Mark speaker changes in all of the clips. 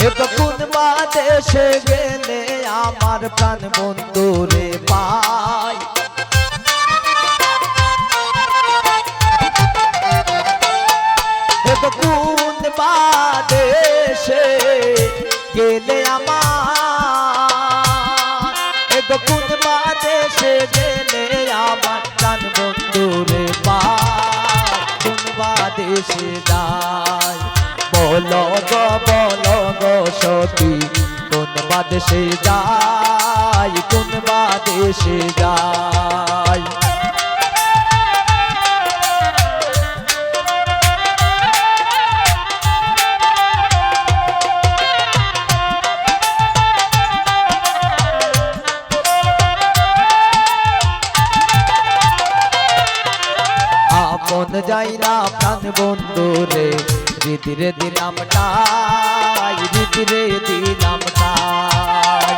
Speaker 1: কোন দেশে গেলে আমার প্রাণ বন্ধুরে পাই কোন দেশে গেলে আমার কোন দেশে গেলে আমার প্রাণ বন্ধুরে পাই কোন দেশে যায় বলো গো বলো গো সখী কোন বাদেশে যাই, কোন বাদেশে যাই? যাই না প্রাণ বন্ধু রে রীতিরে দিলাম টাই রীতিরে দিলাম টাই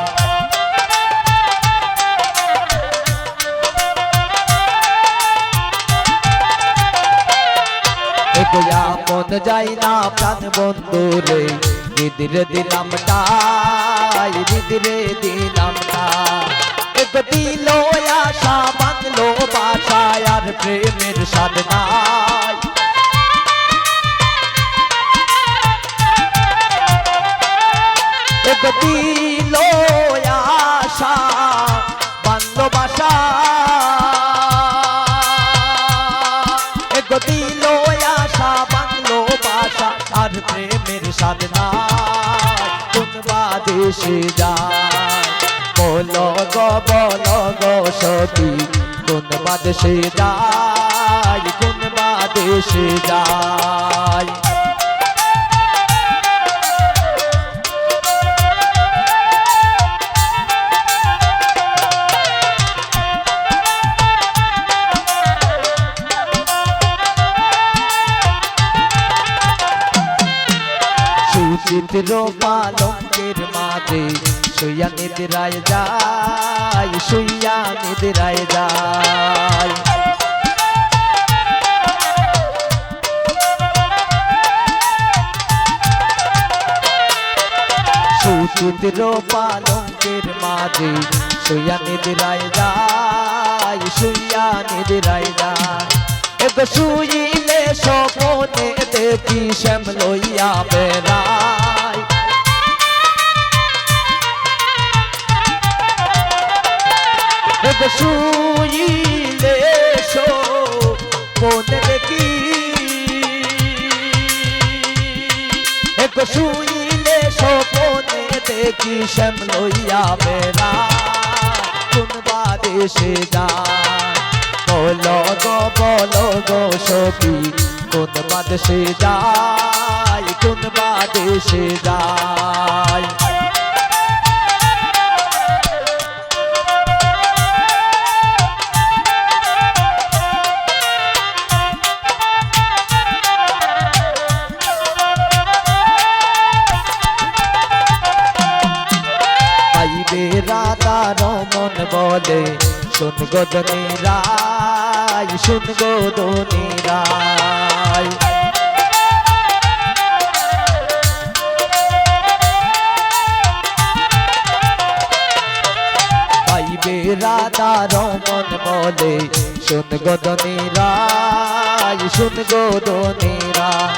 Speaker 1: আপন যাই না প্রাণ বন্ধু রে রীতিরে দিলাম টাই রীতিরে দিলাম টাই দিল আশা, বাঁধলো বাসায় আর প্রেমের সাধনায় এক দিল আশা বাঁধলো বাসা এক দিল আশা বাঁধলো বাসা আর প্রেমের সাধনায় কোন বাদেশে যায়? বলো গো বলো গো, সতী। কোন বাদেশে যায়? কোন বাদেশে যায়? সুচিত্র পালঙ্কের মাঝে শুইয়া নিদ্রায় যায়, শুইয়া নিদ্রায় যায়। সুচিত্র পালঙ্কের মাঝে শুইয়া নিদ্রায় যায়, শুইয়া নিদ্রায় যায়। এক শুইলে স্বপনে দেখি শ্যাম লইয়া বেড়ায়। শুইলে স্বপনে দেখি। এক শুইলে স্বপনে দেখি শ্যাম লইয়া বেড়ায় কোন বাদেশে যায়। বলো গো বলো গো সখী, কোন যায়। রাধা রমন বলে, শুন গদনি রায় শুন গদনি রায় রাধা রমন বলে, শুন গদনি রায় শুন গদনি রায়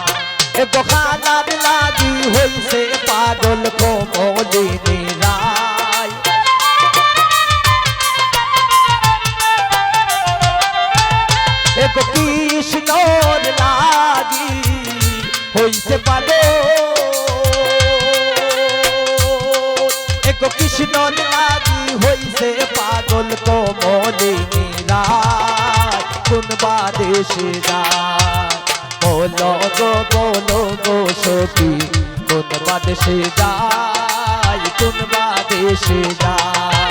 Speaker 1: এ বখানার লাগি হইছে পাগল কোমলিনী। এক কৃষ্ণর লাগি হইছে পাগল কোমলিনী রায় কোন বলো গো বলো গো সখী, কোন বাদেশে যায় কোন বাদেশে যায়